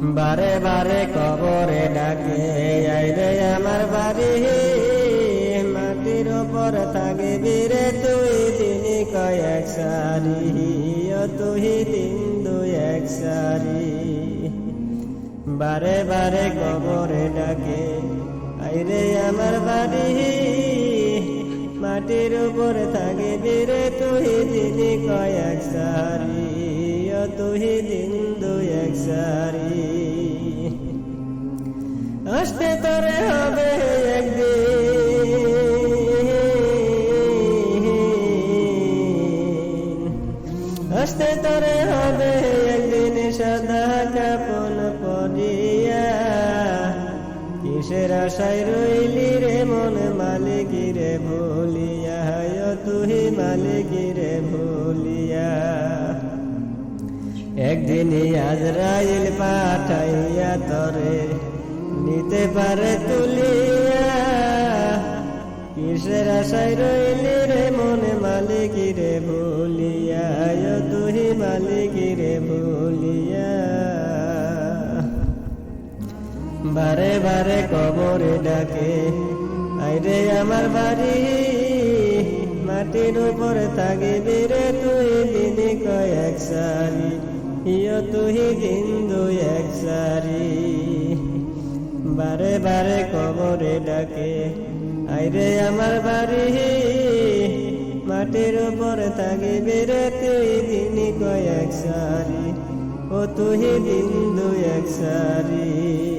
বারে বারে কবরে ডাকে, আইরে আমার বাড়ি, মাটির ওপর থাকবি রে তুই দিন কয়েক সারি, ও তুই দিন দুই এক সারি। বারে বারে কবরে ডাকে, আইরে আমার বাড়ি, মাটির উপর থাকে বীরে তুই দিন কয়েক সারি, ও তুই দিন দুই এক সারি। আসতে তোরে হবে একদিন সাদা কাপন পরিয়া। কিসের আশায় রইলি রে মন মালিকি রে ভুলিয়া? ও তুই মালিকি রে ভুলিয়া। একদিন আজরাইল পাঠাইয়া তরে নিতে পারে তুলিয়া। কিসের আশায় রইলি রে মনে মালিকি রে ভুলিয়া? তুই মালিকি রে ভুলিয়া। বারে বারে কবরে ডাকে, আইরে আমার বাড়ি, মাটির উপরে থাকিবি রে তুই দিন কয়েক সারি, ইয় তুই দিন দুই এক সারি। বারে বারে কবরে ডাকে, আইরে আমার বাড়ি মাটির উপরে থাকিবি রে তুই দিন কয়েক সারি ও তুই দিন দু এক সারি।